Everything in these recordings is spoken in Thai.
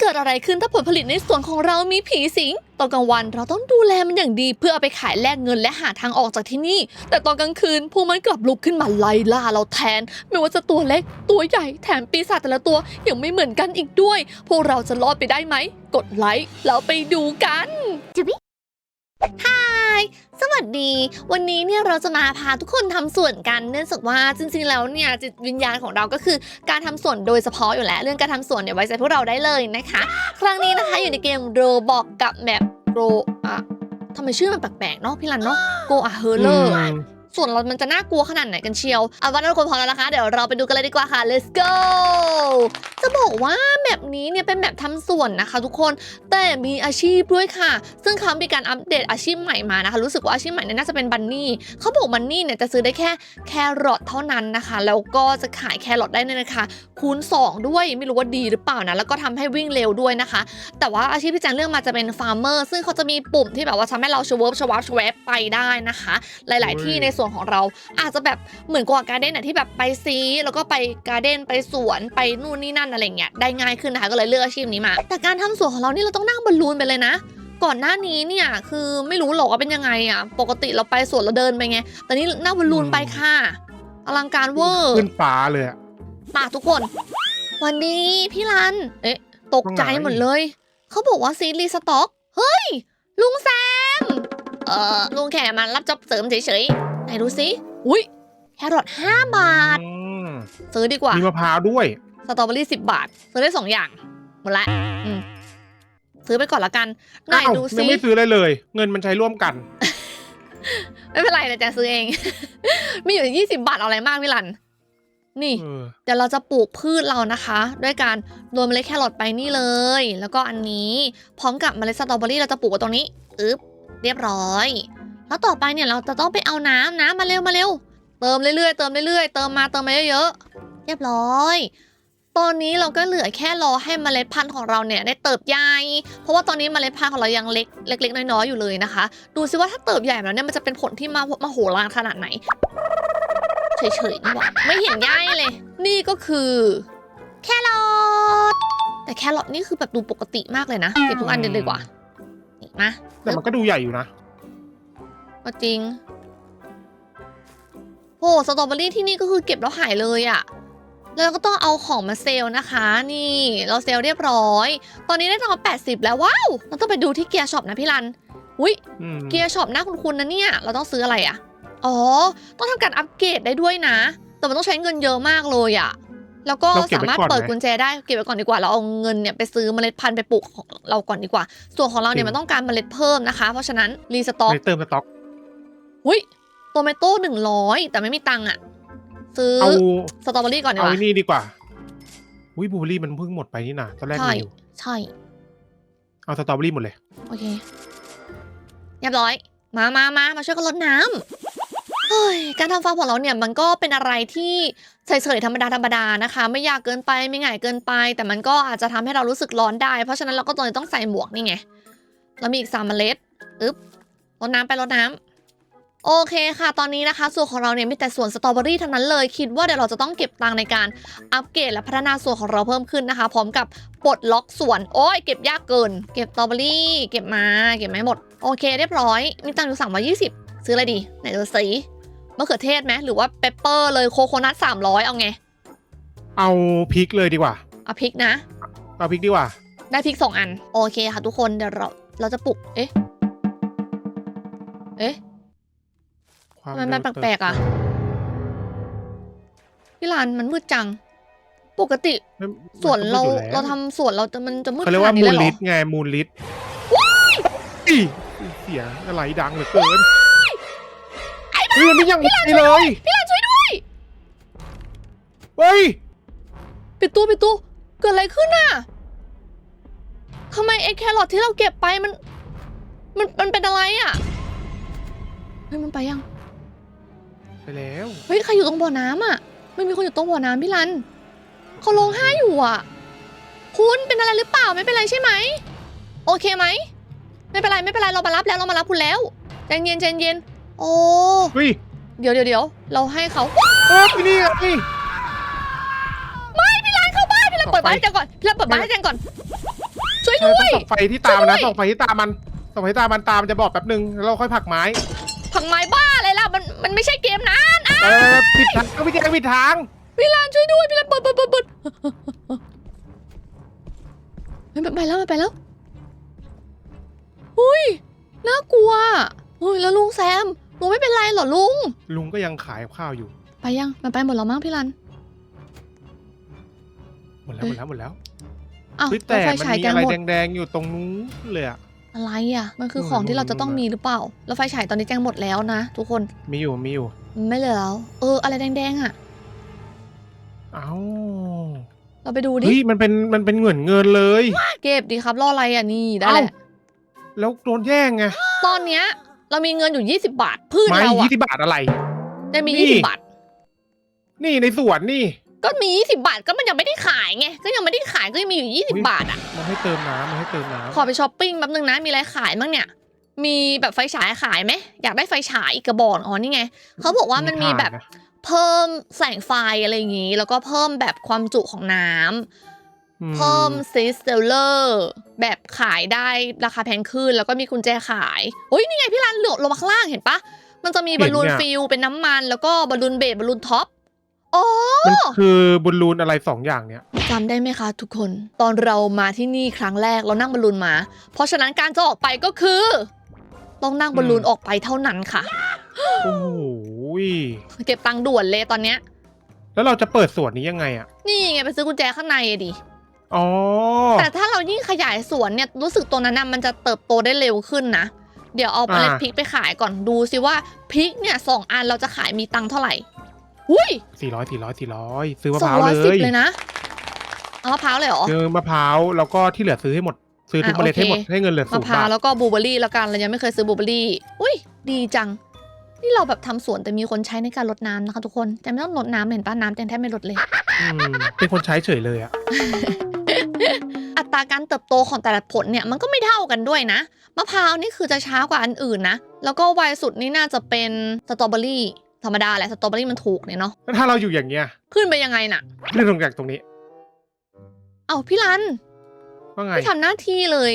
เกิดอะไรขึ้นถ้าผลผลิตในสวนของเรามีผีสิง ตอนกลางวันเราต้องดูแลมันอย่างดีเพื่อเอาไปขายแลกเงินและหาทางออกจากที่นี่ แต่ตอนกลางคืนพวกมันกลับลุกขึ้นมาไล่ล่าเราแทน ไม่ว่าจะตัวเล็ก ตัวใหญ่แถมปีศาจแต่ละตัวยังไม่เหมือนกันอีกด้วย พวกเราจะรอดไปได้ไหม กดไลค์แล้วไปดูกัน จุบิฮสวัสดี วันนี้เนี่ยเราจะมาพาทุกคนทำสวนกัน เนื่องจากว่าจริงๆแล้วเนี่ยจิตวิญญาณของเราก็คือการทำสวนโดยเฉพาะอยู่แล้ว เรื่องการทำสวนเนี่ยไว้ใจพวกเราได้เลยนะคะ ครั้งนี้นะคะอยู่ในเกมโรบอกกับแมปโรอะทำไมชื่อมันแปลกๆเนาะพี่รันเนาะโกอะเฮเลอร์ ส่วนเรามันจะน่ากลัวขนาดไหนกันเชียวเอาว่าทุกคนพร้อมแล้วนะคะ เดี๋ยวเราไปดูกันเลยดีกว่าค่ะ let's go จะบอกว่าแมปนี้เนี่ยเป็นแมปทำสวนนะคะ ทุกคนแต่มีอาชีพด้วยค่ะ ซึ่งเขามีการอัปเดตอาชีพใหม่มานะคะ รู้สึกว่าอาชีพใหม่เนี่ยน่าจะเป็นบันนี่เขาบอกบันนี่เนี่ยจะซื้อได้แค่แครอทเท่านั้นนะคะ แล้วก็จะขายแครอทได้ในราคาคูณ 2 ด้วยไม่รู้ว่าดีหรือเปล่านะแล้วก็ทำให้วิ่งเร็วด้วยนะคะ แต่ว่าอาชีพที่แจงเลือกมาจะเป็นฟาร์มเมอร์ซึ่งเขาจะมีปุ่มที่แบบว่าทำให้เราชเวิร์บชวับชวบไปได้นะคะ หลาย ๆ ที่ในส่วนของเรา อาจจะแบบเหมือนกว่าการ์เด้นอะที่แบบไปซีแล้วก็ไปการ์เด้นไปสวนไปนู่นนี่นั่นอะไรเงี้ยได้ง่ายขึ้นนะคะก็เลยเลือกอาชีพนี้มา แต่การทำสวนของเรานี่เราต้องนั่งบอลลูนไปเลยนะก่อนหน้านี้เนี่ยคือไม่รู้หรอกว่าเป็นยังไงอะปกติเราไปสวนเราเดินไปไง แต่นี่นั่งบอลลูนไปค่ะ อลังการเวอร์ ขึ้นฟ้าเลยอะป่าทุกคน วันนี้พี่รัน เอ๊ะ ตกใจว่าไงหมดเลย เขาบอกว่าซีรีส์สต็อก เฮ้ย ลุงแซม เอ่อลุงแค่มารับจ็อบเสริมเฉยๆไหนดูสิอุ้ยแครอท5บาท อืมซื้อดีกว่า มีมะพร้าวด้วย สตรอเบอรี่10บาท ซื้อได้2อย่างหมดละอืมซื้อไปก่อนละกันไหนอ้าวดูยัสิ งไม่ซื้อเลยเลย เงินมันใช้ร่วมกัน ไม่เป็นไรเดี๋ยวแจงซื้อเอง มีอยู่ 20 บาทเอาอะไรมากพี่รัน นี่ เออ เดี๋ยวเราจะปลูกพืชเรานะคะ ด้วยการโรยเมล็ดแครอทไปนี่เลย แล้วก็อันนี้พร้อมกับเมล็ดสตรอเบอรี่เราจะปลูกไว้ตรงนี้อึ๊บ เรียบร้อย แล้วต่อไปเนี่ยเราจะต้องไปเอาน้ำน้ำมาเร็วมาเร็ว เติมเรื่อยๆเติมเรื่อยๆเติมมาเติมมาเยอะๆเรียบร้อยตอนนี้เราก็เหลือแค่รอให้เมล็ดพันธุ์ของเราเนี่ยได้เติบใหญ่ เพราะว่าตอนนี้เมล็ดพันธุ์ของเรายังเล็กเล็ก ๆ น้อยๆอยู่เลยนะคะ ดูซิว่าถ้าเติบใหญ่แล้วเนี่ยมันจะเป็นผลที่มามาโหฬารขนาดไหนเฉยๆนี่หว่าไม่เห็นย่ายเลย นี่ก็คือ แครอทแต่แครอทนี่คือแบบดูปกติมากเลยนะเก็บทุกอันเลยดีกว่า นี่มาแต่มันก็ดูใหญ่อยู่นะ ก็จริงโหสตรอเบอรี่ที่นี่ก็คือเก็บแล้วหายเลยอะแล้วก็ต้องเอาของมาเซลล์นะคะ นี่เราเซลล์เรียบร้อย ตอนนี้ได้ตังค์แปดสิบแล้วว้าวเราต้องไปดูที่เกียร์ช็อปนะพี่รันอุ้ยอืมเกียร์ช็อปหน้าคุณๆนะเนี่ย เราต้องซื้ออะไรอะอ๋อ ต้องทำการอัปเกรดได้ด้วยนะ แต่มันต้องใช้เงินเยอะมากเลยอะ แล้วก็สามารถเปิดกุญแจได้เก็บไว้ก่อนดีกว่าเราเอาเงินเนี่ยไปซื้อเมล็ดพันธุ์ไปปลูกของเราก่อนดีกว่า ส่วนของเราเนี่ยมันต้องการเมล็ดเพิ่มนะคะ เพราะฉะนั้นรีสต็อกไม่เติมสต็อกหุ้ยโตเมโต้หนึ่งร้อยแต่ไม่มีตังค์อะซื้อเอาสตรอเบอรี่ก่อนดีเอากว่าไอ้นี่ดีกว่าอุ้ยบลูเบอร์รี่มันเพิ่งหมดไปนี่นะตอนแรกใช่มีอยู่ใช่ เอาสตรอเบอรี่หมดเลย โอเคเรียบร้อย มามามามาช่วยกันรดน้ำเฮ้ย การทำฟาร์มของเราเนี่ยมันก็เป็นอะไรที่เฉยๆธรรมดาธรรมดานะคะ ไม่ยากเกินไปไม่ง่ายเกินไป แต่มันก็อาจจะทำให้เรารู้สึกร้อนได้ เพราะฉะนั้นเราก็ต้องต้องใส่หมวกนี่ไงแล้วมีอีกสามเมล็ดอึ๊บรดน้ำไปรดน้ำโอเคค่ะ ตอนนี้นะคะ ส่วนของเราเนี่ยมีแต่ส่วนสตรอเบอรี่ทั้งนั้นเลย คิดว่าเดี๋ยวเราจะต้องเก็บตังในการอัปเกรดและพัฒนาส่วนของเราเพิ่มขึ้นนะคะ พร้อมกับปลดล็อกส่วนโอ้ยเก็บยากเกิน เก็บสตรอเบอรี่ เก็บมา เก็บไมาให้หมด โอเค เรียบร้อย มีตังอยู่สามร้อยยี่สิบซื้ออะไรดีไหนดูสี มะเขือเทศไหมหรือว่าเปปเปอร์เลยโคโคนัทสามร้อยเอาไง เอาพริกเลยดีกว่า เอาพริกนะ เอาพริกดีกว่า ได้พริกสองอัน โอเคค่ะทุกคนเดี๋ยวเราเราจะปลุก เอ๊ะ เอ๊ะความทำไมมันเร็วแปลกๆอะพี่ลานมันมืดจัง ปกติเติบสวนเรามันก็มืดอยู่แล้เราทำสวนเราจะมันจะมืดเขาเรียกขว่านาดนี้มูเลยเหรลลิอทไงมูลลิทอีเสียงอะไรดังเหลือเกิน เฮ้ยมันไม่ยังไม่เลยพี่ลานช่วยด้วย เฮ้ย ปิดตู้ปิดตู้เกิดอะไรขึ้นน่ะทำไมไอ้แครอทที่เราเก็บไปมัน มันมันเป็นอะไรอะเฮ้ยมันไปยัง ไปแล้ว เฮ้ยใครอยู่ตรงบ่อน้ำอะ ไม่มีคนอยู่ตรงบ่อน้ำพี่รันเขาร้องไห้อยู่อะ คุณเป็นอะไรหรือเปล่าไม่เป็นไรใช่ไหม โอเคไหม ไม่เป็นไรไม่เป็นไรเรามารับแล้วเรามารับคุณแล้วใจเย็นใจเย็น โอ้เฮ้ยเดี๋ยวเดี๋ยวเดี๋ยวเราให้เขาเฮ้ยนี่ไงไม่พี่รันเข้าบ้านพี่รันเปิดบ้านให้แจงก่อนพี่รันเปิดบ้านให้แจงก่อนใช่ต้องส่องไฟที่ตามนะส่องไฟที่ตามมันส่องไฟที่ตามมันตามมันจะบอกแป๊บนึงแล้วเราค่อยผลักไม้ผักไม้บ้าอะไรล่ะมันมันไม่ใช่เกมนะเออผิดทางพี่แจ๊คผิดทางพี่ลานช่วยด้วยพี่ลานเปิดเปิดเปิดเปิดเฮ้ยมันไปแล้วมันไปแล้วอุ้ยน่ากลัวอุ้ยแล้วลุงแซมลุงไม่ เป็นไรเหรอลุง ลุงก็ยังขายข้าวอยู่ ไปยังมันไปหมดแล้วมั้งพี่ลัน หมดแล้วหมดแล้วหมดแล้วอ้าวเฮ้ยแล้วแต่ไฟมันฉายมีแกงอะไรหมดแดงๆอยู่ตรงนู้นเลยอะ อะไรอะ มันคือเออของที่เราจะต้องรู้ๆมีหรือเปล่า แล้วไฟฉายตอนนี้แจงหมดแล้วนะทุกคน มีอยู่มีอยู่ ไม่เหลือแล้ว เออ อะไรแดงๆอะ เอ้าเราไปดูดิ เฮ้ยมันเป็นมันเป็นเงินเงินเลย เก็บดีครับรออะไรอะนี่ได้เอ้าแหละ แล้วโดนแย่งไง ตอนเนี้ย เรามีเงินอยู่20บาท พืชไม้เรายี่อะสิบบาทอะไร ได้มีนี่20บาท นี่ในสวนนี่ ก็มี20บาทก็มันยังไม่ได้ขายไง ก็ยังไม่ได้ขายก็ยังมีอยู่อุ๊ย20บาทอะมันให้เติมน้ำมันให้เติมน้ขอไปช้อปปิ้งแป๊บนึงนะ มีอะไรขายบ้างเนี่ย มีแบบไฟฉายขายไหม อยากได้ไฟฉายอีกกระบอก อ๋อนี่ไง เขาบอกำว่ามันมีแบบ ถ่ะเพิ่มแสงไฟอะไรอย่างงี้ แล้วก็เพิ่มแบบความจุของน้ำอื เพิ่มซิสเซลเลอร์แบบขายได้ราคาแพงขึ้น แล้วก็มีกุญแจขายโอ้ยนี่ไงพี่รันเหลือบลงมาข้างล่างเห็นปะมันจะมีบอลลูนฟิลเป็นน้ำมัน แล้วก็บอลลูนเบสบอลลูนท็อปอ๋อมันคือบอลลูนอะไรสองอย่างเนี่ยจำได้ไหมคะทุกคน ตอนเรามาที่นี่ครั้งแรกเรานั่งบอลลูนมา เพราะฉะนั้นการจะออกไปก็คือ ต้องนั่งบอลลูนอืมออกไปเท่านั้นค่ะโอ้โหเก็บตังค์ด่วนเลยตอนเนี้ย แล้วเราจะเปิดสวนนี้ยังไงอะนี่ไงไปซื้อกุญแจข้างในอะดิ อ๋อ แต่ถ้าเรายิ่งขยายสวนเนี่ยรู้สึกตัวนั้นนะมันจะเติบโตได้เร็วขึ้นนะ เดี๋ยวเอาเมล็ดอ่า พริกไปขายก่อนดูสิว่าพริกเนี่ยสองอันเราจะขายมีตังค์เท่าไหร่อุ้ยสี่ร้อยสี่ร้อยสี่ร้อยซื้อมะสพองร้าวร้อยเลสิบยเลยนะเอามะพร้าวเลยเหรอ ซื้อมะพร้าวแล้วก็ที่เหลือซื้อให้หมด ซื้อทุกอะเมล็ดให้หมดโอเคให้เงินเหลือมะศูนพย์ร้าบาวทแล้วก็บลูเบอร์รี่แล้วกันเรายังไม่เคยซื้อบลูเบอร์รี่อุ้ยดีจัง นี่เราแบบทำสวนแต่มีคนใช้ในการรดน้ำนะคะทุกคนแต่ไม่ต้องรดน้ำเห็นป้าน้ำแต่แทบไม่รดเลย อืมเป็นคนใช้เฉยเลยอะ อัตราการเติบโตของแต่ละผลเนี่ยมันก็ไม่เท่ากันด้วยนะ มะพร้าวนี่คือจะช้ากว่าอันอื่นนะ แล้วก็ไวสุดนี่น่าจะเป็นสตรอเบอรี่ธรรมดาแหละสตรอเบอรี่มันถูกเนี่ยเนาะแล้วถ้าเราอยู่อย่างเงี้ยขึ้นไปยังไงน่ะเรื่องลงจากตรงนี้ เอาพี่รันว่าไงไม่ทำหน้าที่เลย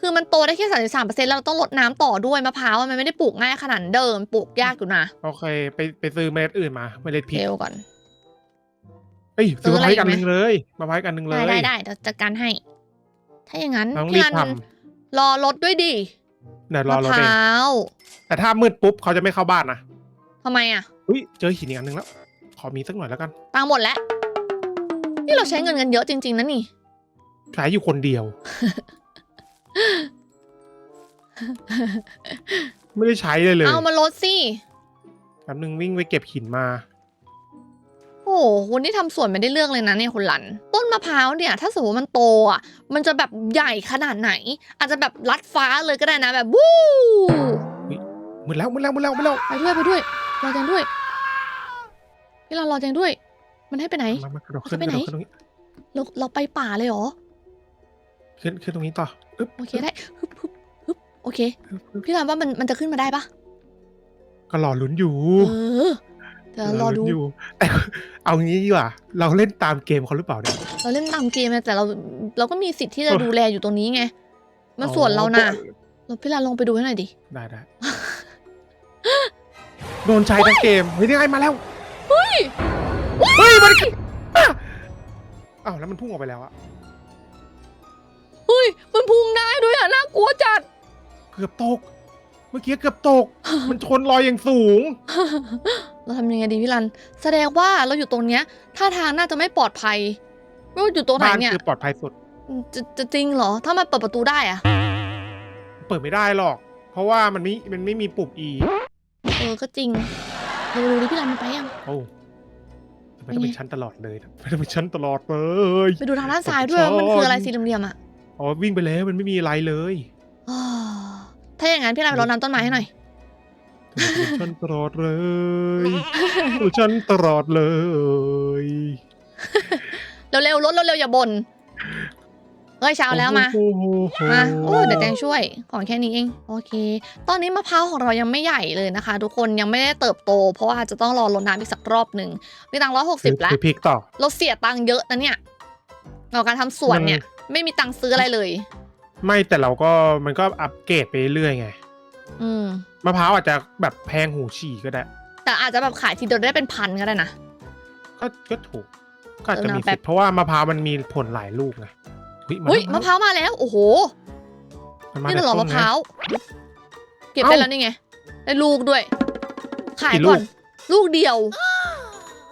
คือมันโตได้แค่สามสิบสามเปอร์เซ็นต์แล้วเราต้องลดน้ำต่อด้วยมะพร้าวอะมันไม่ได้ปลูกง่ายขนาดเดิมปลูกยากอยู่นะโอเค ไปไปซื้อเมล็ดอื่นมาเมล็ดพริกเร็วก่อนเอ้ยซื้ซื้ออมาอะไรไว้กันอีกไหมหนึ่งเลยมาไว้กันหนึ่งเลยได้ได้ได้เดี๋ยวจัดการให้ ถ้าอย่างนั้นเราต้องพี่รีบรันทรอรถด้วยดิำเดี๋ยวรอมะเราพเองร้าวแต่ถ้ามืดปุ๊บเขาจะไม่เข้าบ้านนะทำไมอะ อุ้ยเจอหินอีกอันหนึ่งแล้ว ขอมีสักหน่อยแล้วกันตังค์หมดแล้ว นี่เราใช้เงินกันเยอะจริง ๆนะนี่ ขายอยู่คนเดียว ไม่ได้ใช้เลยเลยเอามาลดสิ แป๊บนึงวิ่งไปเก็บหินมา โอ้โหคนที่ทำสวนไม่ได้เรื่องเลยนะเนี่ยคุณหลันต้ นมะพร้าวเนี่ย ถ้าสมมติมันโตอะ มันจะแบบใหญ่ขนาดไหน อาจจะแบบลัดฟ้าเลยก็ได้นะแบบวู้มืดแล้วมืดแล้วมืดแล้วมืดแล้วไปด้วยไปด้วยรอแจงด้วยพี่รันรอแจงด้วย มันให้ไปไหนมามากระโดดขึ้นจะไปกระไหนโดดขึ้นตรงนี้เราเราไปป่าเลยเหรอขึ้นขึ้นตรงนี้ต่ออึ๊บโอเคได้ฮึบฮึบฮึบโอเค พี่รันว่ามันมันจะขึ้นมาได้ปะก็รอลุ้นอยู่ เออ เดี๋ยวรอดูลุ้นอยู่แต่เอางี้ดีกว่า เราเล่นตามเกมเขาหรือเปล่าเนี่ยเราเล่นตามเกมนะแต่เราเราก็มีสิทธิ์ที่จะเออดูแลอยู่ตรงนี้ไง มันอ๋อส่วนเรานะเราพี่รันลงไปดูให้หน่อยดิ ได้ได้โดนใช้ทั้งเกม เฮ้ยนี่ไงมาแล้ว เฮ้ย เฮ้ย มันอะอ้าวแล้วมันพุ่งออกไปแล้วอะเฮ้ย มันพุ่งได้ด้วยอะ น่ากลัวจัด เกือบตก เมื่อกี้เกือบตก มันชนลอยอย่างสูง เราทำยังไงดีพี่รัน แสดงว่าเราอยู่ตรงเนี้ยท่าทางน่าจะไม่ปลอดภัย ไม่ว่าอยู่ตรงไหนบ้านเนี่ยคือปลอดภัยสุด จะจะจริงเหรอ ถ้ามันเปิดประตูได้อะเปิดไม่ได้หรอก เพราะว่ามันไม่มันไม่มีปุ่ม E เออก็จริงเราดูดิพี่รันมันไปยัง โอ้ทำไมเป็นต้องไง เป็นชั้นตลอดเลยทำไมต้องเป็นชั้นตลอดเลย ไปดูทางด้านซ้ายด้วยว่ามันคืออะไรสี่เหลี่ยมๆอะอ๋อวิ่งไปแล้วมันไม่มีอะไรเลย อ้าวถ้าอย่างนั้นพี่รันไปรดน้ำต้นไม้ให้หน่อยทำไมต้ องเป็นชั้นตลอดเลยเป็นชั้นตลอดเลย เร็วๆรถเร็วๆอย่าบ่นเฮ้ยเช้าแล้วมาโอ้โหมาโอ้เดี๋ยวแจงช่วยของแค่นี้เองโอเค ตอนนี้มะพร้าวของเรายังไม่ใหญ่เลยนะคะ ทุกคนยังไม่ได้เติบโต เพราะว่าอาจจะต้องรอรดน้ำอีกสักรอบหนึ่งมีตังร้อยหกสิบแล้วคือพริกต่อเราเสียตังค์เยอะนะเนี่ยเราการทำสวนเนี่ย ไม่มีตังค์ซื้ออะไรเลย ไม่แต่เราก็มันก็อัปเกรดไปเรื่อยๆไง อืม มะพร้าวอาจจะแบบแพงหูฉี่ก็ได้ แต่อาจจะแบบขายทีเดียวได้เป็นพันก็ได้นะ ก็ก็ถูก ก็อาจจะเออมีนะแป๊สิบทธิ์เพราะว่ามะพร้าวมันมีผลหลายลูกไงอุ๊ยอุ้ยมามะพร้าวมาแล้ว โอ้โหมันมานี่แต่เหรอต้มะนพไงร้าวเก็บเอ้าได้แล้วนี่ไงได้ลูกด้วย ขายกี่ลูก่กอน ลูกเดียว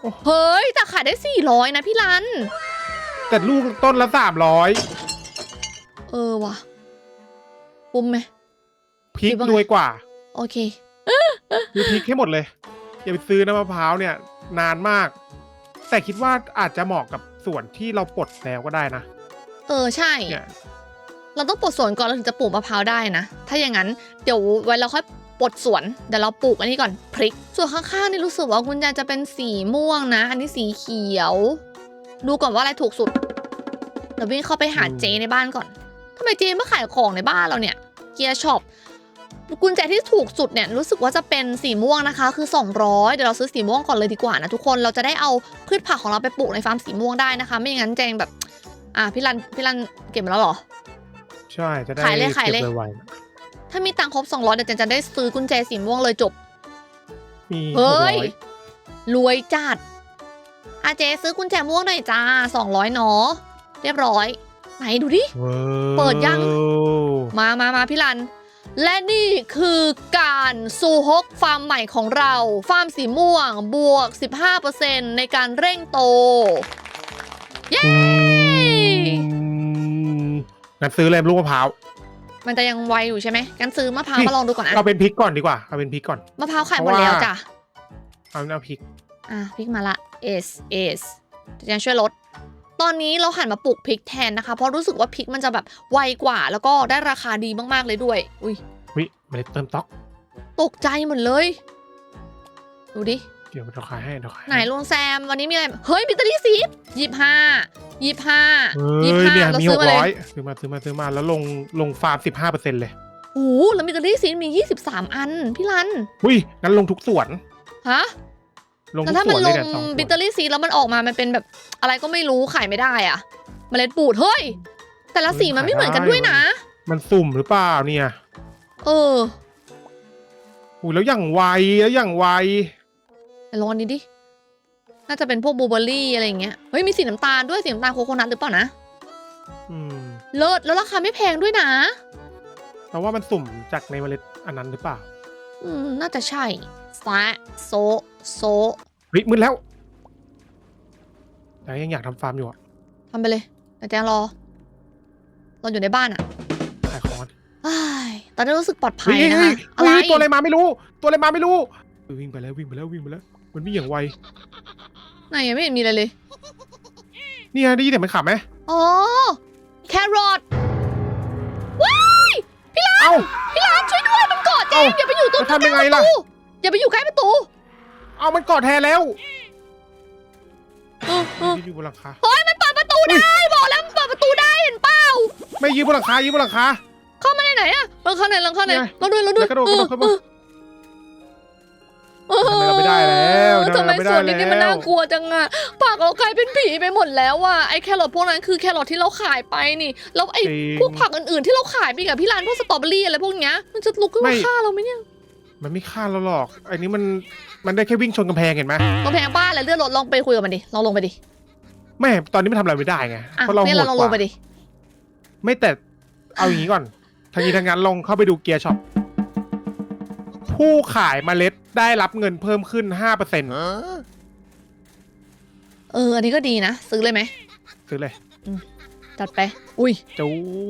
โอ้เฮ้ยแต่ขายได้สี่ร้อยนะพี่รัน แต่ลูกต้นละสามร้อยเออว่ะคุ้มไหมพริกคิดว่าไงรวยกว่า โอเค ซื้อพริกให้หมดเลย อย่าไปซื้อน้ำมะพร้าวเนี่ย นานมาก แต่คิดว่าอาจจะเหมาะกับส่วนที่เราปลดแล้วก็ได้นะเออใช่ เนี่ยเราต้องปลดสวนก่อนเราถึงจะปลูกมะพร้าวได้นะ ถ้าอย่างนั้นเดี๋ยวไว้เราค่อยปลดสวน เดี๋ยวเราปลูกอันนี้ก่อนพริก ส่วนข้างๆนี่รู้สึกว่าคุณยายจะเป็นสีม่วงนะ อันนี้สีเขียว ดูก่อนว่าอะไรถูกสุด เดี๋ยววิ่งเข้าไปหาเจในบ้านก่อนทำไมเจมาขายของในบ้านเราเนี่ย เกียร์ช็อป กุญแจที่ถูกสุดเนี่ยรู้สึกว่าจะเป็นสีม่วงนะคะ คือ 200 เดี๋ยวเราซื้อสีม่วงก่อนเลยดีกว่านะทุกคนเราจะได้เอาพืชผักของเราไปปลูกในฟาร์มสีม่วงได้นะคะ ไม่อย่างนั้นแจงแบบ อะพี่รันพี่รันเก็บมาแล้วเหรอ ใช่จะได้ขายเลยขายเลย ก็บไวถ้ามีตังค์ครบ200เดี๋ยวเจนจะได้ซื้อกุญแจสีม่วงเลยจบๆมีเฮ้หกร้ยอยรวยจัดอาเจซื้อกุญแจม่วงหน่อยจ้า200เนาะเรียบร้อย ไหนดูดิว้าวเปิดยัง มามามาพี่รัน และนี่คือการซูฮกฟาร์มใหม่ของเรา ฟาร์มสีม่วงบวก 15%ในการเร่งโต เย้อืมงั้นซื้อเลยลูกมะพร้าว มันจะยังไวอยู่ใช่ไหมงั้นซื้อมะพร้าวพี่มาลองดูก่อนนะเอาเป็นพริกก่อนดีกว่า เอาเป็นพริกก่อน มะพร้าวขายหมดแล้วจ้ะ เอาเอาพริก อะพริกมาละ S S จะช่วยลด ตอนนี้เราหันมาปลูกพริกแทนนะคะ เพราะรู้สึกว่าพริกมันจะแบบไวกว่า แล้วก็ได้ราคาดีมากๆเลยด้วย อุ้ยวิเมล็ดเติมต๊อก ตกใจหมดเลย ดูดิ เดี๋ยวเราขายให้เราขายไหนลุงแซมวันนี้มีอะไร เฮ้ยบิตเตอรี่ซีฟยี่ห้ายี่ห้าเฮ้ยี่ยห้าเนี่ยเรามีซื้หอกมาเลร้อยยซื้อมาซื้อมาซื้อมาแล้วลงลงฟาร์มสิบห้าเปอร์เซ็นต์เลยโอ้โหแล้วบิตเตอรี่ซีฟมี23อันพี่รัน อุ้ยงั้นลงทุกสวน ฮะ ลงแต่ทุกถ้าสมัวนนลเลยงเนี่ยสองสบิตวเตอนรี่ซีฟแล้วมันออกมา มันเป็นแบบอะไรก็ไม่รู้ขายไม่ได้อะเมล็ดปูดเฮ้ย แต่ละสีมันไม่เหมือนกันด้วยนะ มันสุ่มหรือเปล่าเนี่ยเอออุ้ยแล้วอย่างไวแล้วอย่างไวไปลองอันนี้ดิ น่าจะเป็นพวกบลูเบอร์รี่อะไรอย่างเงี้ย เฮ้ยมีสีน้ำตาลด้วยสีน้ำตาลโคโคนัทหรือเปล่านะ อืมเลิศแล้วราคาไม่แพงด้วยนะ เราว่ามันสุ่มจากในเมล็ดอันนั้นหรือเปล่า อืมน่าจะใช่ซะโซ โซเฮ้ยมืดแล้วแต่ยังอยากทำฟาร์มอยู่อะทำไปเลยแต่แจงรอ เราอยู่ในบ้านอะขายของก่อนอ้ายตอนนี้รู้สึกปลอดภัเฮ้ยยนะเฮ้คะยอะไรเฮ้ยตัวอะไรมาไม่รู้ ตัวอะไรมาไม่รู้เออวิ่งไปแล้ววิ่งไปแล้ววิ่งไปแล้ว มันวิ่งอย่างไวไหนยังไม่เห็นมีอะไรเลยนี่ไงได้ยินเสียงมันขับไหมอ๋อ แครอทเอ้า พี่ร้านช่วยด้วยมันเกาะเจงเอ้าอย่าไปอยู่ตรงแล้วทำยังไงล่ะ ประตูอย่าไปอยู่ใกล้ประตู เอามันกอดแทนแล้วเออเออยืนอยู่บนหลังคา เฮ้ยมันเปิดประตูได้บอกแล้วมันเปิดประตูได้เห็นเปล่าไม่ยืนบนหลังคายืนบนหลังคา เข้ามาในไหนอะลองเข้าไหนลองเข้าไหนเนี่ยเราด้วยเราด้วยแล้วกระโดดกระโดดเข้ามาเออทำไมเราไม่ได้แล้วเออทำไมทำไมเราไม่ได้ส่วนนี้นี่มันแล้ว น่ากลัวจังอะปากเรากลายเป็นผีไปหมดแล้วอะไอ้แครอทพวกนั้นคือแครอทที่เราขายไปนี่แล้วไอ้จริง พวกผักอื่นๆที่เราขายไปกับพี่ร้านพวกสตรอเบอรี่อะไรพวกเนี้ยมันจะลุกขึ้นไม่ มาฆ่าเราไหมเนี่ย มันไม่ฆ่าเราหรอก อันนี้มันมันได้แค่วิ่งชนกำแพงเห็นไหมกำแพงบ้านอะไรเลื่อนรถลองไปคุยกับมันดิลองลงไปดิไม่ตอนนี้มันทำอะไรไม่ได้ไงอะเพราะเราเนี่ยโหเราดลองกลงไปว่าดิไม่แต่เอาอย่างนี้ก่อนทางนี้ทางนั้นลองเข้าไปดูเกียร์ช็อปผู้ขายเมล็ดได้รับเงินเพิ่มขึ้นห้าเปอร์เซ็นต์เอออันนี้ก็ดีนะ ซื้อเลยไหมซื้อเลยจัดไป อุ้ยจ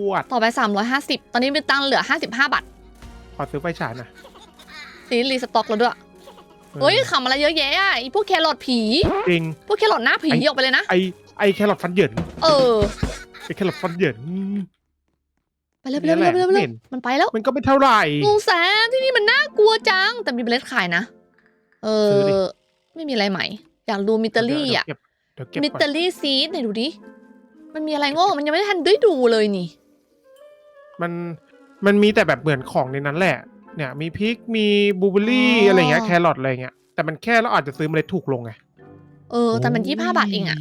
วด ต่อไป 350 ตอนนี้มีตังค์เหลือ 55บาทขอซื้อไฟฉายหน่อย นี่รีสต็อกแล้วด้วยเฮ้ยขำอะไรเยอะแยะอะไอพวกแครอทผี จริง พวกแครอทหน้าผีไอ้ออกไปเลยนะ ไอไอแครอทฟันเหยินเออ ไอแครอทฟันเหยินไปเลยไปเลยไปเลยไปเลยไปเลยเห็นมันไปแล้ว มันก็ไม่เท่าไหร่ลุงแซมที่นี่มันน่ากลัวจัง แต่มีเบลเลตขายนะ เอซื้อดิอไม่มีอะไรใหม่ อยากดูมิตาลี่อะเดี๋ยวเดี๋ยวเก็บมิก่อนตาลี่ซีดไหนดูดิ มันมีอะไรโง่ มันยังไม่ได้ทันได้ดูเลยนี่ มัน มันมีแต่แบบเหมือนของในนั้นแหละ เนี่ยมีพริกมีบลูเบอร์รี่อ๋อออะไรเงี้ยแครอทอะไรเงี้ยแต่มันแค่เราอาจจะซื้อเมล็ดถูกลงไงเออ แต่มันยี่ห้าบาทเองอะ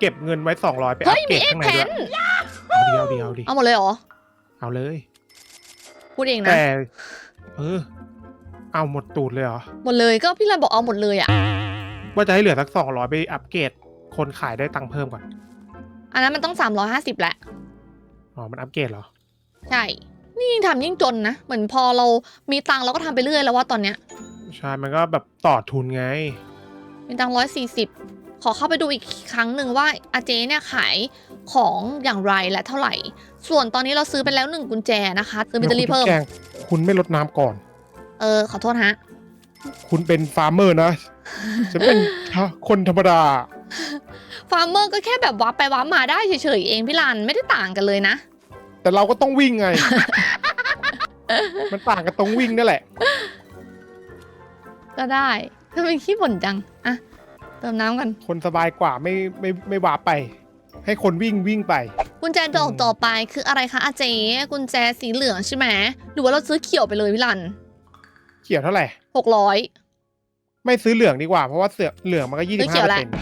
เก็บเงินไว้สองร้อยไปอัเฮ้ปยเกรมีดเอ็กข้างในแพด้วยนเอาดีเอาดีเอาดีเอาหมดเลยเหรอ เอาเลย พูดเองนะ แต่ เออ เอาหมดตูดเลยเหรอ หมดเลยก็พี่รันบอกเอาหมดเลยอะว่าจะให้เหลือสักสองร้อยไปอัปเกรดคนขายได้ตังค์เพิ่มก่อนอันนั้นมันต้อง 350แหละอ๋อมันอัปเกรดเหรอ ใช่ นี่ยิ่งทำยิ่งจนนะ เหมือนพอเรามีตังค์เราก็ทำไปเรื่อยแล้วว่าตอนเนี้ย ใช่ มันก็แบบต่อทุนไง มีตังร้อยสี่สิบขอเข้าไปดูอีกครั้งหนึ่งว่าอาเจเนี่ยขายของอย่างไรและเท่าไหร่ ส่วนตอนนี้เราซื้อไปแล้วหนึ่งกุญแจนะคะซื้อแบตเตอรี่เพิ่มแกงคุณไม่ลดน้ำก่อน เออ ขอโทษฮะ คุณเป็นฟาร์มเมอร์นะฉันเป็นคนธรรมดา ฟาร์มเมอร์ก็แค่แบบวับไปวับมาได้เฉยๆเองพี่ลันไม่ได้ต่างกันเลยนะ แต่เราก็ต้องวิ่งไง มันต่างกันตรงวิ่งนั่นแหละ ก็ได้ทำไมขี้บ่นจังอะเติมน้ำกันคนสบายกว่าไม่ไม่ไม่วาไป ให้คนวิ่งวิ่งไป กุญแจดอกต่อไปคืออะไรคะอาเจกุญแจสีเหลืองใช่ไหมหรือว่าเราซื้อเขียวไปเลยพี่ลันเขียวเท่าไหร่ หกร้อย ไม่ซื้อเหลืองดีกว่าเพราะว่าเสือเหลืองมันก็ยี่ไม่สิบเขีห้ายวเปอแหร์ละเซ็นต์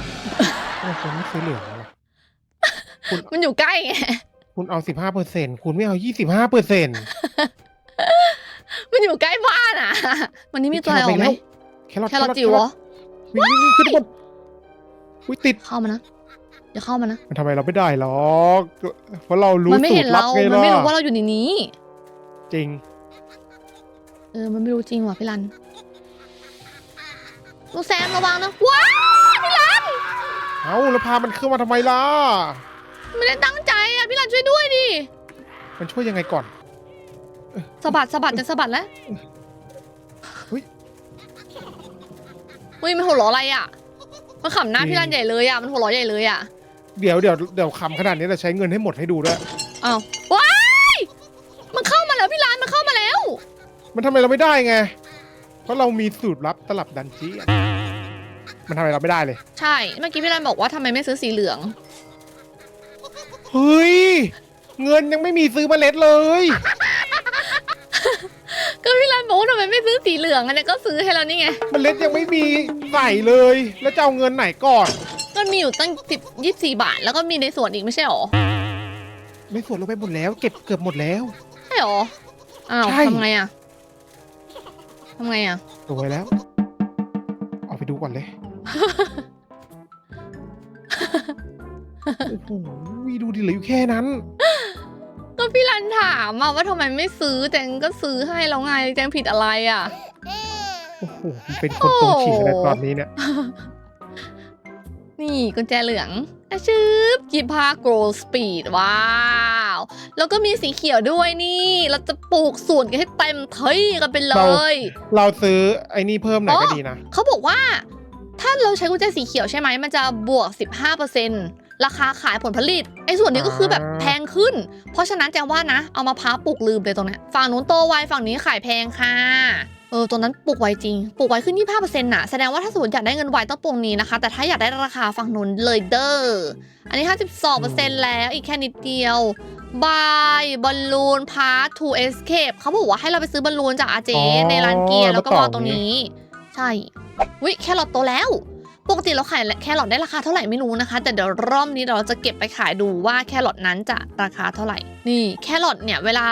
คุณไม่ซื้อเหลืองแล้วเหรอมันอยู่ใกล้ไง คุณเอาสิบห้าเปอร์เซ็นคุณไม่เอายี่สิบห้าเปอร์เซ็นมันอยู่ใกล้บ้านอะ วันนี้มีตัวอะไรออกไหมแครอทแค่เราจิ๋วเหรอวิ่งวิ่งวิ่งขึ้นบนอุ้ยติดเข้ามานะอย่าเข้ามานะมันทำไมเราไม่ได้หรอกเพราะเรารู้มันไม่สูเห็ตนรลับเราไงมันล่ะไม่รู้ว่าเราอยู่ในนี้ จริง เออมันไม่รู้จริงว่ะพี่รันลูกแซมระวังนะว้าวพี่รันเอาแล้วพามันขึ้นมาทำไมล่ะ ไม่ได้ตั้งใจอะพี่รันช่วยด้วยดิมันช่วยยังไงก่อน สะบัดสะบัดจะสะบัดแล้วอุ๊ยอุ้ยมันหัวเราะอะไรอะมันขำหน้าจริงพี่รันใหญ่เลยอะมันหัวเราะใหญ่เลยอะเดี๋ยวเดี๋ยวเดี๋ยวคำขนาดนี้เราใช้เงินให้หมดให้ดูด้วย อ้าวว้ายมันเข้ามาแล้วพี่รันมันเข้ามาแล้ว มันทำไมเราไม่ได้ไง เพราะเรามีสูตรลับตลับดันเจี้ยนมันทำไมเราไม่ได้เลย ใช่ เมื่อกี้พี่รันบอกว่าทำไมไม่ซื้อสีเหลือง เฮ้ย เงินยังไม่มีซื้อเมล็ดเลย ก็พี่รันบอกว่าทำไมไม่ซื้อสีเหลืองอันนี้ก็ซื้อให้แล้วนี่ไง เมล็ดยังไม่มีใส่เลย แล้วจะเอาเงินไหนก่อน มันมีอยู่ตั้งสิบยี่สี่บาท แล้วก็มีในส่วนอีกไม่ใช่หรอไม่ส่วนเราไปหมดแล้ว เก็บเกือบหมดแล้ว ใช่หรอ อ้าวใช่ ทำไงอะทำไงอะรวยแล้วเอาไปดูก่อนเลย โอ้โหดูดิเหลืออยู่แค่นั้น ก็พี่รันถามอะว่าทำไมไม่ซื้อแจงก็ซื้อให้แล้วไงแจงผิดอะไรอะโอ้โหเป็นคนตรงฉีกเลยตอนนี้เนี่ย นี่กุญแจเหลืองอะชืบยี่ห้า grow speed ว้าว แล้วก็มีสีเขียวด้วยนี่ เราจะปลูกสวนกันให้เต็มที่กันไปเลย เราซื้อไอ้นี่เพิ่มหน่อยก็ดีนะ เขาบอกว่า ถ้าเราใช้กุญแจสีเขียวใช่ไหมมันจะบวก 15% ราคาขายผลผลิตไอ้ส่วนนี้ก็คือแบบอ่าแพงขึ้น เพราะฉะนั้นแจงว่านะเอามาพ้าวปลูกลืมเลยตรงเนี้ยฝั่งนู้นโตไวฝั่งนี้ขายแพงค่ะเออตัวนั้นปลูกไวจริง ปลูกไวขึ้น 25%น่ะ แสดงว่าถ้าสมมติอยากได้เงินไวต้องปลูกนี้นะคะ แต่ถ้าอยากได้ราคาฝั่งนู้นเลยเด้อ อันนี้ 52%แล้วอีกแค่นิดเดียว บายบอลลูนพาร์ททูเอสเคปเขาบอกว่าให้เราไปซื้อบอลลูนจากอาเจอ๋อในร้านเกียร์แล้วก็แล้วต่วาองตรงนี้ ใช่ วิแครอทโตแล้ว ปกติเราขายแครอทได้ราคาเท่าไหร่ไม่รู้นะคะ แต่เดี๋ยวรอบนี้เราจะเก็บไปขายดูว่าแครอทนั้นจะราคาเท่าไหร่ นี่แครอทเนี่ยเวลา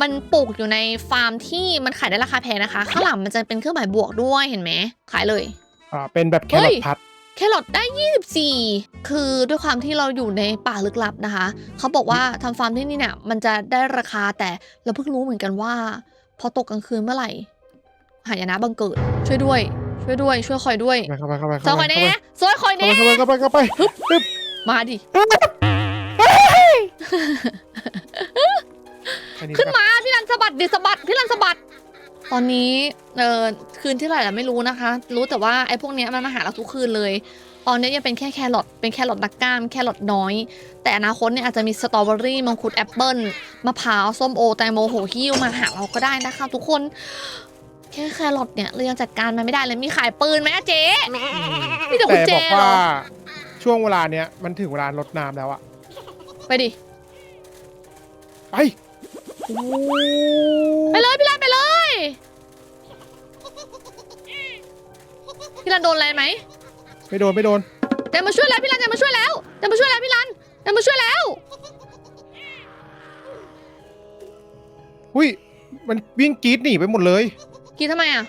มันปลูกอยู่ในฟาร์มที่มันขายได้ราคาแพงนะคะ ข้างหลังมันจะเป็นเครื่องหมายบวกด้วยเห็นไหมขายเลยอ่าเป็นแบบแคเฮ้รอยทพัดแครอทได้ 24 คือด้วยความที่เราอยู่ในป่าลึกลับนะคะ เขาบอกว่าทำฟาร์มที่นี่เนี่ยมันจะได้ราคาแต่เราเพิ่งรู้เหมือนกันว่า พอตกกลางคืนเมื่อไหร่ หายนะบังเกิดช่วยด้วย ช่วยด้วยช่วยคอยด้วยเข้าไปเข้าไปซอยเข้าคไปอยแน่ซอยคอยแน่เข้าไปเข้าไปเข้าไปเข้าไปมาดิอันนี้ขึ้นแบบมาพี่รันสะบัดดิสะบัดพี่รันสะบัด ตอนนี้เออคืนที่เท่าไหร่แล้วไม่รู้นะคะ รู้แต่ว่าไอ้พวกเนี้ยมันมาหาเราทุกคืนเลย ตอนนี้ยังเป็นแค่แครอทเป็นแครอทนักกล้ามแครอทน้อย แต่อนาคตเนี่ยอาจจะมีสตรอเบอรี่มังคุดแอปเปิลมะพร้าวส้มโอแตงโมโหหิ้วมาหาเราก็ได้นะคะ ทุกคน แค่แครอทเนี่ยเรายังจัดการมันไม่ได้เลยมีขายปืนไหมอะเจ๊มีแต่กุญแจบอกเหรว่าอช่วงเวลาเนี้ยมันถึงเวลาลดน้ำแล้วอะไปดิไปโอ้ไปเลยพี่รันไปเลยพี่รันโดนอะไรไหมไม่โดนไม่โดนเดี๋ยวมาช่วยแล้วพี่รันเดี๋ยวมาช่วยแล้วเดี๋ยวมาช่วยแล้วพี่รันเดี๋ยวมาช่วยแล้ว อุ้ยมันวิ่งกรีดหนีไปหมดเลย กรีดทำไมอะ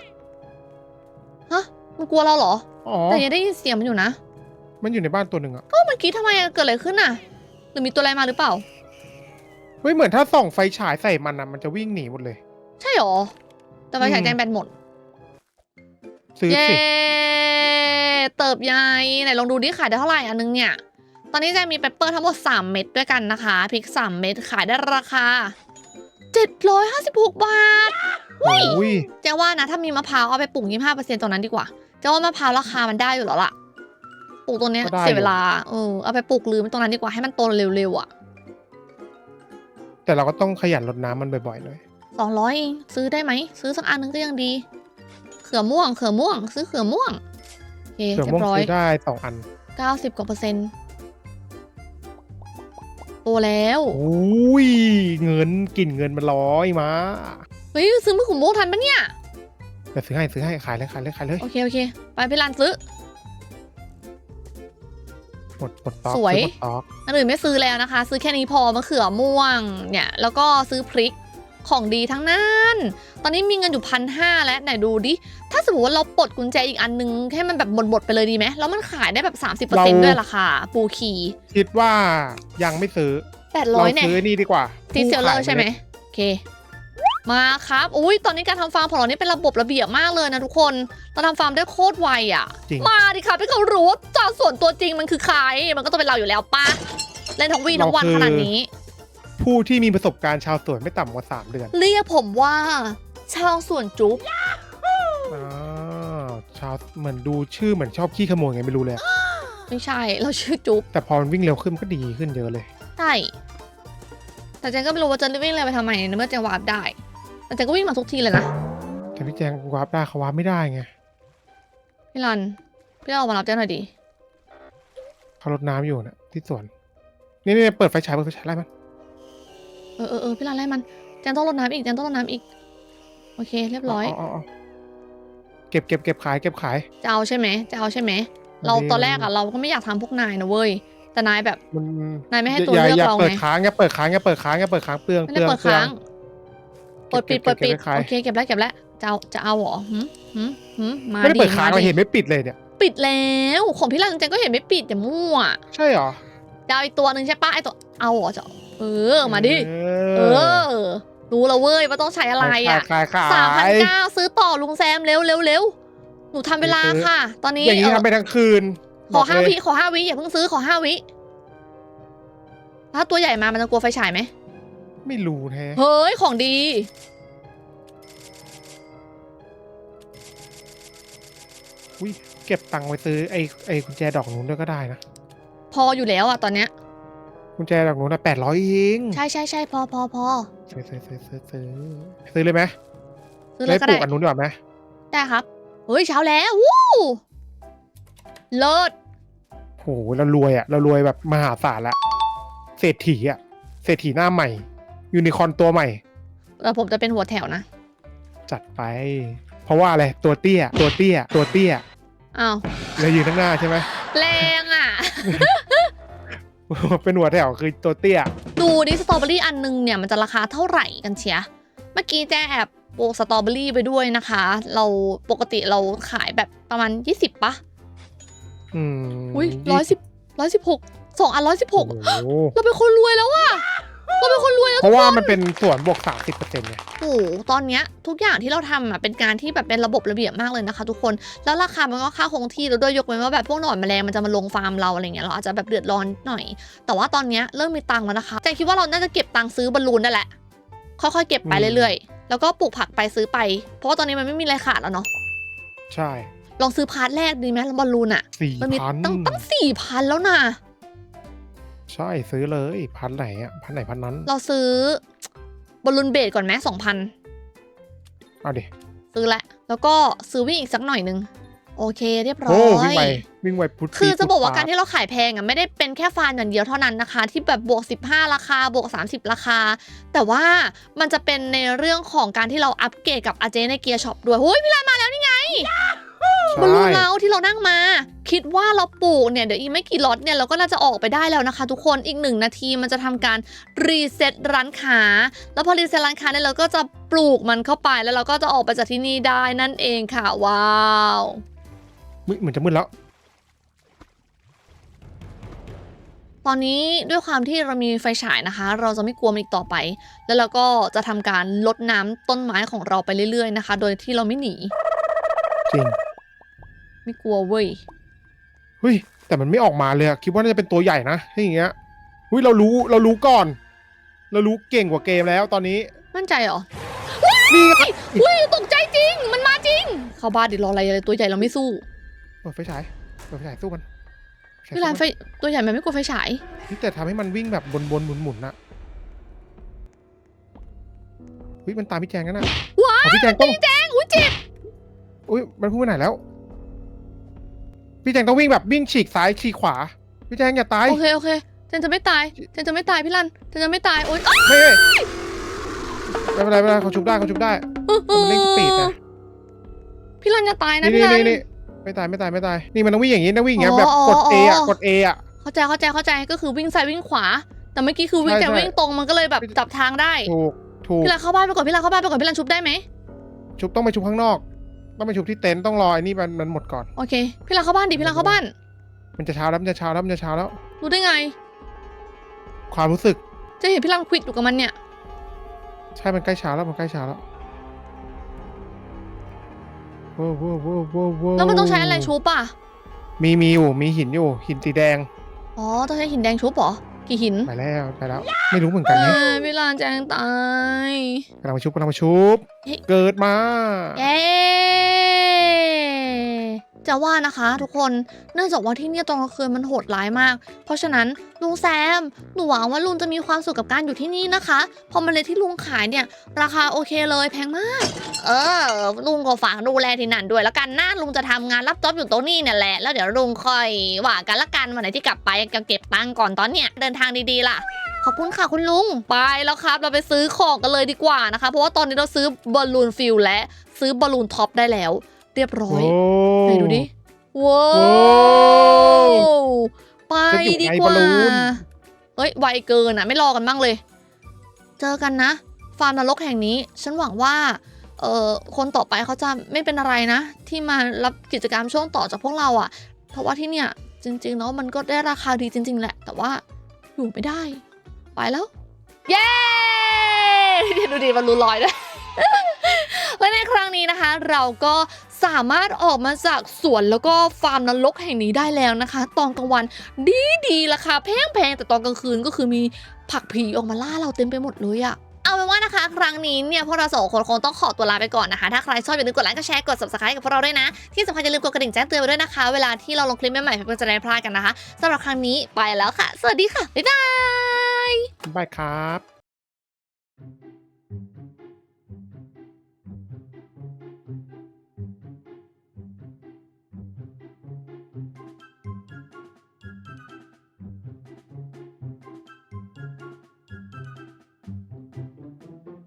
ฮะมันกลัวเราเหรอ อ๋อ แต่ยังได้ยินเสียงมันอยู่นะมันอยู่ในบ้านตัวหนึ่งอะก็มันกรีดทำไมอะเกิดอะไรขึ้นอะหรือมีตัวอะไรมาหรือเปล่า เฮ้ยเหมือนถ้าส่องไฟฉายใส่มันอะมันจะวิ่งหนีหมดเลย ใช่หรอ แต่ไฟฉายอืมแจงแบนหมด ซื้อเย้สิ เติบใหญ่ไหนลองดูดิขายได้เท่าไหร่อันนึงเนี่ย ตอนนี้แจงมีเปปเปอร์ทั้งหมด 3 เม็ดด้วยกันนะคะพริก 3 เม็ดขายได้ราคา 756 บาท โอ้ยแจงว่านะถ้ามีมะพร้าวเอาไปปลูก25%ตรงนั้นดีกว่าแจงว่ามะพร้าวราคามันได้อยู่แล้วล่ะ ปลูกตัวเนี้ยก็ได้ เสียเวอยู่ลาเออเอาไปปลูกลืมตรงนั้นดีกว่าให้มันโตเร็วๆอะแต่เราก็ต้องขยันรดน้ำมันบ่อยๆหน่อย200เองซื้อได้ไหมซื้อสักอันนึงก็ยังดี เขือม่วง เขือม่วง ซื้อเขือม่วงโอเคเสือเรียม่วงบร้อย ซื้อได้สองอัน90กว่าเปอร์เซ็นต์โตแล้วโอ้ยเงินกลิ่นเงินมันร้อยมา เฮ้ยซื้อมะขุมโมกทันปะเนี่ยแต่ซื้อให้ซื้อให้ขายเลยขายเลยขายเลยโอเคโอเค ไปพี่รันซื้อ หมดหมดต็อกสวย ซื้อหมดต็อกอันอื่นไม่ซื้อแล้วนะคะ ซื้อแค่นี้พอมะเขือม่วงเนี่ย แล้วก็ซื้อพริกของดีทั้งนั้น ตอนนี้มีเงินอยู่พันห้าแล้วไหนดูดิ ถ้าสมมติว่าเราปลดกุญแจอีกอันนึงให้มันแบบหมดๆไปเลยดีไหมแล้วมันขายได้แบบ 30%ด้วยราคาปูคีคิดว่ายังไม่ซื้อเรา800เนี่ยซื้อนี่ดีกว่าซีเซลเลอผู้ร์ขายใช่ไหมล็ดโอเค มาครับ อุ้ยตอนนี้การทำฟาร์มของเรานี่เป็นระบบระเบียบมากเลยนะทุกคน เราทำฟาร์มได้โคตรไวอะ จริง มาดิค่ะพี่เขารู้ว่าเจ้าส่วนตัวจริงมันคือใคร มันก็ต้องเป็นเราอยู่แล้วปะเล่นทั้งวีทั้งวันขนาดนี้ ผู้ที่มีประสบการณ์ชาวสวนไม่ต่ำกว่า 3 เดือนเรียกผมว่า ชาวส่วนจุ๊บอ่าชาวเหมือนดูชื่อเหมือนชอบขี้ขโมยไงไม่รู้เลยอะไม่ใช่ เราชื่อจุ๊บแต่พอมันวิ่งเร็วขึ้นมันก็ดีขึ้นเยอะเลย ใช่แต่เจนก็ไม่รู้ว่าจะวิ่งเร็วไปทำไมในเมื่อเจนวาร์ปได้ แต่เจนก็วิ่งมาทุกทีเลยนะแต่พี่แจงวาร์ปได้เขาวาร์ปไม่ได้ไงพี่รันพี่เอามารับเจนหน่อยดิเขารดน้ำอยู่นะที่สวน นี่นี่เปิดไฟฉายเปิดไฟฉายไล่มันเออเออเออพี่รันไล่มันเจนต้องรดน้ำอีกเจนต้องรดน้ำอีก โอเค เรียบร้อยเาเาเก็บเก็บเก็บขายเก็บขาย จะเอาใช่ไหมจะเอาใช่ไหมเราตอนแรกอะเราก็ไม่อยากทำพวกนายนะเว้ยแต่นายแบบมันนายไม่ให้ตัวอย่าเลือกอย่าเราเปิไงดค้างอย่าเปิดค้างอย่าเปิดค้างอย่าเปิดค้างเปลืองไม่เปได้ลืองเปิดเปลืองค้าง เปิดปิดก็เปิบดปิดก็บไว้ขายโอเคเก็บแล้วเก็บแล้วจะเอาจะเอาเหรอหืมหืมหืมมาไม่ได้ดิเปิดค้างมาเราดิเห็นไม่ปิดเลยเนี่ย ปิดแล้วของพี่รันเจนก็เห็นไม่ปิดอย่ามั่ว ใช่เหรอดาวอีกตัวหนึ่งใช่ปะไอตัวเอาเหรอจะเออมาดิเอเอออรู้แล้วเว้ยว่าต้องใช้อะไรอะขายขายสามพัขานยเก้าซื้อต่อลุงแซมเร็วเร็วเร็วหนูทำเวลาซื้อค่ะ ตอนนี้อย่างนี้เอ่อทำไปทั้งคืน ขอห้าบกเลยวิขอห้าวิอย่าเพิ่งซื้อขอห้าวิถ้าตัวใหญ่มามันจะกลัวไฟฉายไหม ไม่รู้แท้เฮ้ย ของดี อุ้ยเก็บตังค์ไว้ซื้อไอ้ไอ้กุญแจดอกนู้นด้วยก็ได้นะพออยู่แล้วอะตอนเนี้ย กุญแจดอกนู้นนะแปดร้อยเองใช่ใช่ใช่พอพอพอซื้อซื้อซื้อซื้อซื้อซื้อเลยไหมซื้อแล้เลวยก็ปลูได้กอันนู้นดีกว่าไหมได้ครับเฮ้ยเช้าแล้ววู้เลิศโหเรารวยอะเรารวยแบบมหาศาลละเศรษฐีอะเศรษฐีหน้าใหม่ ยูนิคอร์นตัวใหม่ แล้วผมจะเป็นหัวแถวนะจัดไป เพราะว่าอะไรตัวเตี้ย ตัวเตี้ย ตัวเตี้ยอ้าวเลยยืนข้างหน้าใช่ไหม แรงอะ เป็นหัวแถวคือตัวเตี้ย ดูดิสตรอเบอรี่อันนึงเนี่ยมันจะราคาเท่าไหร่กันเชียเมื่อกี้แจ้แอบโปะสตรอเบอรี่ไปด้วยนะคะ เราปกติเราขายแบบประมาณ 20ปะอืมอุ้ยร้อยสิบร้อยสิบหกสองอันร้อยสิบหโอ้กโหเราเป็นคนรวยแล้วอะ เราเป็นคนรวยแล้วเพราะว่ามันเป็นส่วนบวกสามสิบเปอร์เซ็นต์ไงโอ้โหตอนเนี้ยทุกอย่างที่เราทำอะเป็นการที่แบบเป็นระบบระเบียบมากเลยนะคะ ทุกคน แล้วราคามันก็ค่าคงที่แล้วด้วยยกเว้นว่าแบบพวกหนอนแมลงมันจะมาลงฟาร์มเราอะไรเงี้ยเราอาจจะแบบเดือดร้อนหน่อย แต่ว่าตอนเนี้ยเริ่มมีตังค์แล้วนะคะแจงคิดว่าเราน่าจะเก็บตังค์ซื้อบอลลูนได้แหละ ค่อยๆเก็บไปเรื่อยๆ แล้วก็ปลูกผักไปซื้อไป เพราะว่าตอนนี้มันไม่มีอะไรขาดแล้วเนาะ ใช่ ลองซื้อพาร์ทแรกดีไหมบอลลูนอะสี่มันมีพันตั้งตั้งสี่พันแล้วนะ ใช่ซื้อเลยพันไหนอะพันไหนพันนั้น เราซื้อบอลลูนเบสก่อนไหมสองพันเอาดิซื้อละ แล้วก็ซื้อวิ่งอีกสักหน่อยนึง โอเคเรียบร้อโอ้วิ่งยไววิ่งไวพุทธคือจะบอกว่าพุทธการที่เราขายแพงอะไม่ได้เป็นแค่ฟานอย่างเดียวเท่านั้นนะคะ ที่แบบบวก 15 ราคาบวก 30 ราคา แต่ว่ามันจะเป็นในเรื่องของการที่เราอัปเกรดกับอาเจในเกียร์ช็อปด้วยโอ้ยพี่ลานมาแล้วนี่ไง บอลลูนใช่เราที่เรานั่งมา คิดว่าเราปลูกเนี่ยเดี๋ยวอีกไม่กี่ล็อตเนี่ยเราก็น่าจะออกไปได้แล้วนะคะ ทุกคนอีกหนึ่งนาทีมันจะทำการรีเซ็ตร้านค้า แล้วพอรีเซ็ตร้านค้าเนี่ยเราก็จะปลูกมันเข้าไปแล้วเราก็จะออกไปจากที่นี่ได้นั่นเองค่ะว้าวอุ๊ยเหมือนจะมืดแล้ว ตอนนี้ด้วยความที่เรามีไฟฉายนะคะ เราจะไม่กลัวมันอีกต่อไป แล้วเราก็จะทำการลดน้ำต้นไม้ของเราไปเรื่อยๆนะคะ โดยที่เราไม่หนีจริง ไม่กลัวเว้ยเฮ้ยแต่มันไม่ออกมาเลยอะคิดว่าน่าจะเป็นตัวใหญ่นะถ้าอย่างเงี้ยเฮ้ยเรารู้เรารู้ก่อน เรารู้เก่งกว่าเกมแล้วตอนนี้ มั่นใจเหรอนี่ไงอุ้ยตกใจจริง มันมาจริง เข้าบ้านดิรออะไรเลยตัวใหญ่เราไม่สู้เปิดไฟฉายเปิดไฟฉายสู้มันฉายพี่รานไฟสู้ตัวใหญ่มันไม่กลัวไฟฉายมันแต่ทำให้มันวิ่งแบบบนๆหมุนๆน่ะเฮ้ยมันตามพี่แจงกันน่ะว้าเอาพี่แจงต้องแจงอุ้ยเจ็บอุ้ยมันพูดไปไหนแล้ว พี่แจงต้องวิ่งแบบวิ่งฉีกซ้ายฉีกขวา พี่แจงอย่าตายโอเคโอเคเจนจะไม่ตายเจนจะไม่ตายพี่รันเจนจะไม่ตาย โอ๊ยอ๊ะไม่ไม่ไม่เป็นไรไม่เป็นไรเขาชุบได้เขาชุบได้มันเล่นสปีดนะพี่รันจะตายนะนี่พี่นี่รัน นี่นี่ไม่ตายไม่ตายไม่ตาย นี่มันต้องวิ่งอย่างนี้ต้องวิ่งอย่างเงี้ยอ๋อแบบกดอ๋อ A อะอ๋อกด A อะเข้าใจเข้าใจเข้าใจก็คือวิ่งซ้ายวิ่งขวา แต่เมื่อกี้คือวิ่งใช่แต่ใช่ วิ่งตรงมันก็เลยแบบจับทางได้ถูกถูกพี่รันเข้าบ้านไปก่อนพี่รันเข้าบ้านไปก่อนพี่รันชุบได้ไหมชุบต้องไปชุบข้างนอก ต้องไปชุบที่เต็นท์ต้องรอไอ้นี่มันมันหมดก่อน โอเค พี่รันเข้าบ้านดิพี่รันเข้าบ้านมันจะเช้าแล้วมันจะเช้าแล้วมันจะเช้าแล้ว รู้ได้ไง ความรู้สึก จะเห็นพี่รันควิดอยู่กับมันเนี่ย ใช่มันใกล้เช้าแล้วมันใกล้เช้าแล้วโว้วโว้วโว้วโว้วโว้แล้วมันต้องใช้อะไรชุบอะ มีมีอยู่มีหินอยู่หินสีแดง อ๋อ ต้องใช้หินแดงชุบเหรอ กี่หินไปแล้วไปแล้ว ไม่รู้เหมือนเอกันเนี่ยอพี่รันแจงตายกำลังมาชุบกำลังมาชุบเฮ้ยเกิดมา เย้ จะว่านะคะทุกคนเนื่องจากว่าที่เนี่ยตอนกลางคืนมันโหดร้ายมาก เพราะฉะนั้นลุงแซมหนูหวังว่าลุงจะมีความสุขกับการอยู่ที่นี่นะคะเพอเมล็ดที่ลุงขายเนี่ย ราคาโอเคเลยแพงมาก เออ ลุงก็ฝากดูแลที่นั่นด้วยแล้วกันนะลุงจะทำงานรับจ็อบอยู่ตรงนี้เนี่ยแหละแล้วเดี๋ยวลุงค่อยว่ากันละกันวันไหนที่กลับไปจะเก็บตังค์ก่อนตอนเนี้ยเดินทางดีๆล่ะขอบคุณค่ะคุณลุง ไปแล้วครับ เราไปซื้อของกันเลยดีกว่านะคะ เพราะว่าตอนนี้เราซื้อบอลลูนฟิลและซื้อบอลลูนท็อปได้แล้ว เรียบร้อโอ้ยไหนดูดิว้าโอ้วไปจะอยู่ดีในกบอว่าลลูนเฮ้ยไวเกินอะ ไม่รอกันบ้างเลย เจอกันนะ ฟาร์มนรกแห่งนี้ ฉันหวังว่าเอ่อคนต่อไปเขาจะไม่เป็นอะไรนะ ที่มารับกิจกรรมช่วงต่อจากพวกเราอะ เพราะว่าที่เนี่ยจริงๆแล้วมันก็ได้ราคาดีจริง ๆ แหละ แต่ว่าอยู่ไม่ได้ ไปแล้ว เย้ดูดิมันรูลอยด้วย และในครั้งนี้นะคะ เราก็สามารถออกมาจากสวนแล้วก็ฟาร์มนรกแห่งนี้ได้แล้วนะคะ ตอนกลางวันดีดีราคาแพงๆแต่ตอนกลางคืนก็คือมีผักผีออกมาล่าเราเต็มไปหมดเลยอะเอาเป็นว่านะคะ ครั้งนี้เนี่ยพวกเราสองคนคงต้องขอตัวลาไปก่อนนะคะ ถ้าใครชอบอย่าลืมกดไลค์กดแชร์กด subscribe กับพวกเราด้วยนะ ที่สำคัญอย่าลืมกดกระดิ่งแจ้งเตือนไว้ด้วยนะคะ เวลาที่เราลงคลิปใหม่ๆเพื่อจะได้ไม่พลาดกันนะคะสำหรับครั้งนี้ไปแล้วค่ะ สวัสดีค่ะบ๊ายบาย บายครับ